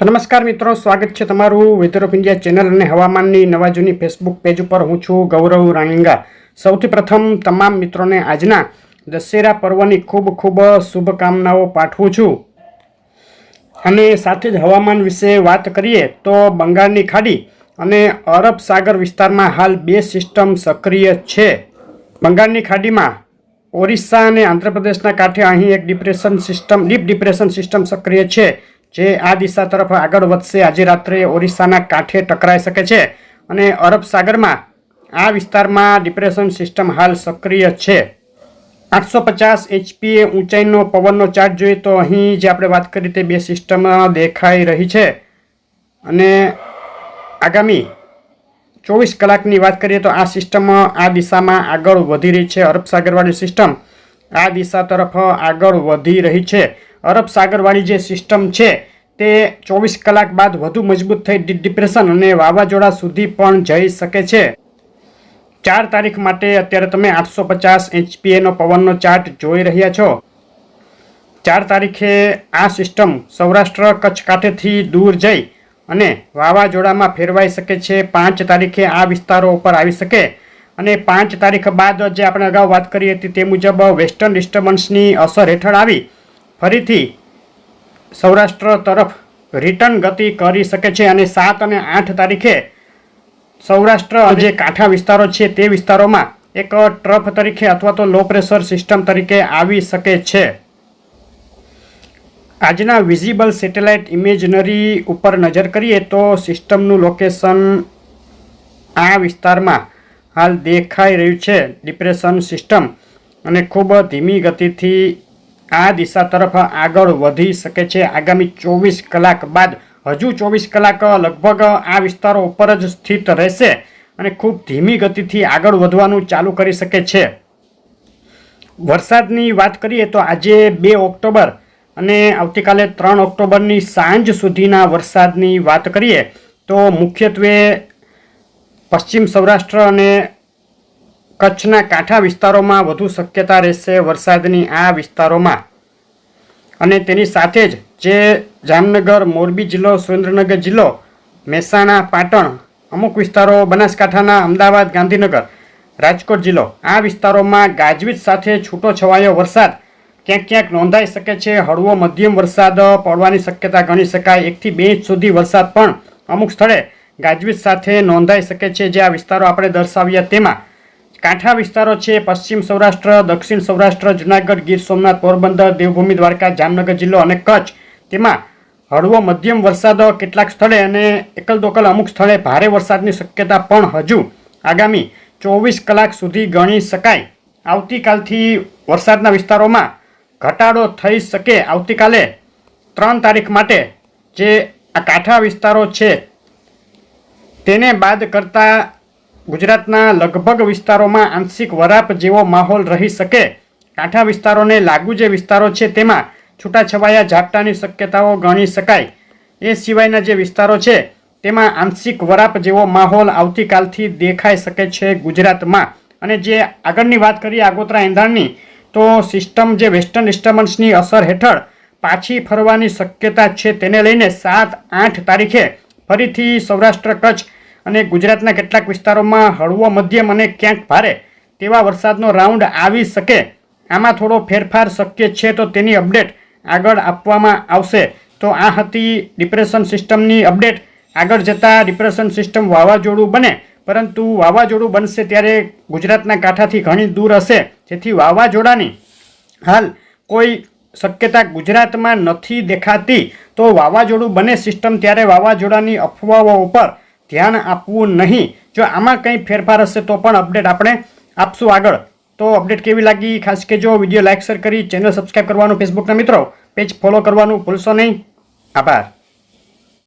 નમસ્કાર મિત્રો, સ્વાગત છે તમારું વેધર ઓફ ઇન્ડિયા ચેનલ અને હવામાનની નવા જૂની ફેસબુક પેજ ઉપર. હું છું ગૌરવ રાણીંગા. સૌથી પ્રથમ તમામ મિત્રોને આજના દશેરા પર્વની ખૂબ ખૂબ શુભકામનાઓ પાઠવું છું. અને સાથે જ હવામાન વિશે વાત કરીએ તો બંગાળની ખાડી અને અરબ સાગર વિસ્તારમાં હાલ બે સિસ્ટમ સક્રિય છે. બંગાળની ખાડીમાં ઓરિસ્સા અને આંધ્રપ્રદેશના કાંઠે અહીં એક depression system deep depression system સક્રિય છે. જે આ દિશા તરફ આગળ વધશે. આજે રાત્રે ઓરિસ્સાના કાંઠે ટકરાઈ શકે છે અને અરબ સાગરમાં આ વિસ્તારમાં ડિપ્રેશન સિસ્ટમ હાલ સક્રિય છે. આઠસો પચાસ એચપીએ ઊંચાઈનો પવનનો ચાર્જ જોઈએ તો અહીં જે આપણે વાત કરી તે બે સિસ્ટમ દેખાઈ રહી છે. અને આગામી ચોવીસ કલાકની વાત કરીએ તો આ સિસ્ટમ આ દિશામાં આગળ વધી રહી છે. અરબ સાગરવાળી સિસ્ટમ આ દિશા તરફ આગળ વધી રહી છે. અરબ સાગરવાળી જે સિસ્ટમ છે તે ચોવીસ કલાક બાદ વધુ મજબૂત થઈ ડિપ્રેશન અને વાવાઝોડા સુધી પણ જઈ શકે છે. ચાર તારીખ માટે અત્યારે તમે આઠસો પચાસ એચપીએનો પવનનો ચાર્ટ જોઈ રહ્યા છો. ચાર તારીખે આ સિસ્ટમ સૌરાષ્ટ્ર કચ્છ કાંઠેથી દૂર જઈ અને વાવાઝોડામાં ફેરવાઈ શકે છે. પાંચ તારીખે આ વિસ્તારો ઉપર આવી શકે અને પાંચ તારીખ બાદ જે આપણે અગાઉ વાત કરી હતી તે મુજબ વેસ્ટર્ન ડિસ્ટર્બન્સની અસર હેઠળ આવી. ફરીથી સૌરાષ્ટ્ર તરફ રિટર્ન ગતિ કરી શકે છે અને સાત અને આઠ તારીખે સૌરાષ્ટ્ર જે કાંઠા વિસ્તારો છે તે વિસ્તારોમાં એક ટ્રફ તરીકે અથવા તો લો પ્રેશર સિસ્ટમ તરીકે આવી શકે છે. આજના વિઝિબલ સેટેલાઇટ ઇમેજનરી ઉપર નજર કરીએ તો સિસ્ટમનું લોકેશન આ વિસ્તારમાં હાલ દેખાઈ રહ્યું છે. ડિપ્રેશન સિસ્ટમ અને ખૂબ ધીમી ગતિથી આ દિશા તરફ આગળ વધી શકે છે. આગામી ચોવીસ કલાક બાદ હજુ ચોવીસ કલાક લગભગ આ વિસ્તારો ઉપર જ સ્થિત રહેશે અને ખૂબ ધીમી ગતિથી આગળ વધવાનું ચાલુ કરી શકે છે. વરસાદની વાત કરીએ તો આજે બે ઓક્ટોબર અને આવતીકાલે ત્રણ ઓક્ટોબરની સાંજ સુધીના વરસાદની વાત કરીએ તો મુખ્યત્વે પશ્ચિમ સૌરાષ્ટ્ર અને કચ્છના કાંઠા વિસ્તારોમાં વધુ શક્યતા રહેશે વરસાદની આ વિસ્તારોમાં. અને તેની સાથે જ જે જામનગર, મોરબી જિલ્લો, સુરેન્દ્રનગર જિલ્લો, મહેસાણા, પાટણ, અમુક વિસ્તારો, બનાસકાંઠાના અમદાવાદ, ગાંધીનગર, રાજકોટ જિલ્લો, આ વિસ્તારોમાં ગાજવીજ સાથે છૂટો છવાયો વરસાદ. ક્યાંક ક્યાંક નોંધાઈ શકે છે, હળવો મધ્યમ વરસાદ પડવાની શક્યતા ગણી શકાય. એકથી બે ઇંચ સુધી વરસાદ પણ અમુક સ્થળે ગાજવીજ સાથે નોંધાઈ શકે છે, જે આ વિસ્તારો આપણે દર્શાવ્યા તેમાં. કાંઠા વિસ્તારો છે, પશ્ચિમ સૌરાષ્ટ્ર, દક્ષિણ સૌરાષ્ટ્ર, જુનાગઢ, ગીર સોમનાથ, પોરબંદર, દેવભૂમિ, દ્વારકા, જામનગર જિલ્લો અને કચ્છ. તેમાં હળવો મધ્યમ વરસાદ કેટલાક સ્થળે અને એકલ દોકલ અમુક સ્થળે ભારે વરસાદની શક્યતા પણ હજુ. આગામી ચોવીસ કલાક સુધી ગણી શકાય. આવતીકાલથી વરસાદના વિસ્તારોમાં ઘટાડો થઈ શકે. આવતીકાલે ત્રણ તારીખ માટે જે આ કાંઠા વિસ્તારો છે, તેને બાદ કરતાં ગુજરાતના લગભગ વિસ્તારોમાં આંશિક વરાપ જેવો માહોલ રહી શકે. કાંઠા વિસ્તારોને લાગુ જે વિસ્તારો છે તેમાં છૂટાછવાયા ઝાપટાની શક્યતાઓ ગણી શકાય. એ સિવાયના જે વિસ્તારો છે તેમાં આંશિક વરાપ જેવો માહોલ આવતીકાલથી દેખાઈ શકે છે ગુજરાતમાં. અને જે આગળની વાત કરીએ આગોતરા એંધાણની, તો સિસ્ટમ જે વેસ્ટર્ન ડિસ્ટર્બન્સની અસર હેઠળ પાછી ફરવાની શક્યતા છે તેને લઈને સાત આઠ તારીખે ફરીથી સૌરાષ્ટ્ર કચ્છ અને ગુજરાતના કેટલાક વિસ્તારોમાં હળવો મધ્યમ અને ક્યાંક ભારે, તેવા વરસાદનો રાઉન્ડ આવી શકે. આમાં થોડો ફેરફાર શક્ય છે તો તેની અપડેટ આગળ આપવામાં આવશે. તો આ હતી ડિપ્રેશન સિસ્ટમની અપડેટ. આગળ જતાં ડિપ્રેશન સિસ્ટમ વાવાઝોડું બને, પરંતુ વાવાઝોડું બનશે ત્યારે ગુજરાતના કાંઠાથી ઘણી દૂર હશે. જેથી વાવાઝોડાની હાલ કોઈ શક્યતા ગુજરાતમાં નથી દેખાતી. તો વાવાઝોડું બને સિસ્ટમ ત્યારે વાવાઝોડાની અફવાઓ ઉપર ધ્યાન આપવું નહીં. જો આમાં કંઈ ફેરફાર હશે તો પણ અપડેટ આપણે આપશું આગળ. તો અપડેટ કેવી લાગી? ખાસ કે જો વીડિયો લાઇક શેર કરી, ચેનલ સબસ્ક્રાઈબ કરવાનું, ફેસબુકના મિત્રો, પેજ ફોલો કરવાનું ભૂલશો નહીં. આભાર.